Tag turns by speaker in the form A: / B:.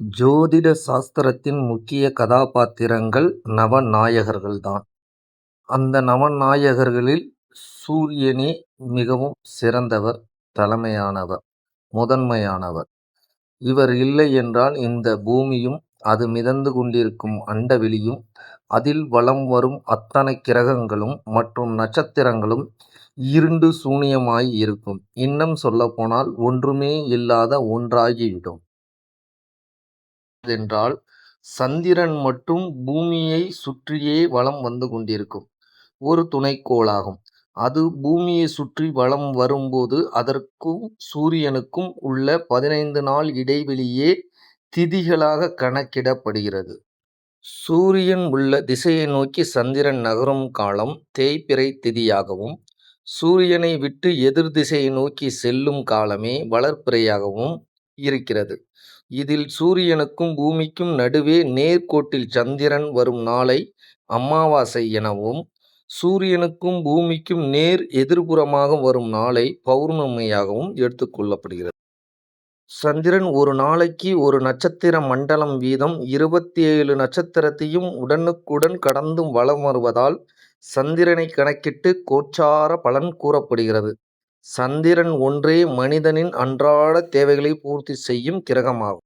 A: ஜோதிட சாஸ்திரத்தின் முக்கிய கதாபாத்திரங்கள் நவநாயகர்கள்தான். அந்த நவநாயகர்களில் சூரியனே மிகவும் சிறந்தவர், தலைமையானவர், முதன்மையானவர். இவர் இல்லை என்றால் இந்த பூமியும், அது மிதந்து கொண்டிருக்கும் அண்டவெளியும், அதில் வலம் வரும் அத்தனை கிரகங்களும் மற்றும் நட்சத்திரங்களும் இருண்டு சூனியமாய் இருக்கும். இன்னும் சொல்லப்போனால் ஒன்றுமே இல்லாத ஒன்றாகிவிடும். என்றால் சந்திரன் மட்டும் பூமியைச் சுற்றியே வலம் வந்து கொண்டிருக்கும் ஒரு துணைக்கோளாகும். அது பூமியை சுற்றி வலம் வரும்போது அதற்கும் சூரியனுக்கும் உள்ள பதினைந்து நாள் இடைவெளியே திதிகளாக கணக்கிடப்படுகிறது. சூரியன் உள்ள திசையை நோக்கி சந்திரன் நகரும் காலம் தேய்பிறை திதியாகவும், சூரியனை விட்டு எதிர் திசையை நோக்கி செல்லும் காலமே வளர்ப்பிறையாகவும் இருக்கிறது. இதில் சூரியனுக்கும் பூமிக்கும் நடுவே நேர்கோட்டில் சந்திரன் வரும் நாளை அமாவாசை எனவும், சூரியனுக்கும் பூமிக்கும் நேர் எதிர்புறமாக வரும் நாளை பௌர்ணமியாகவும் எடுத்துக்கொள்ளப்படுகிறது சந்திரன் ஒரு நாளைக்கு ஒரு நட்சத்திர மண்டலம் வீதம் இருபத்தி ஏழு நட்சத்திரத்தையும் உடனுக்குடன் கடந்தும் வலம் வருவதால் சந்திரனைக் கணக்கிட்டு கோச்சார பலன் கூறப்படுகிறது. சந்திரன் ஒன்றே மனிதனின் அன்றாட தேவைகளை பூர்த்தி செய்யும் கிரகமாகும்.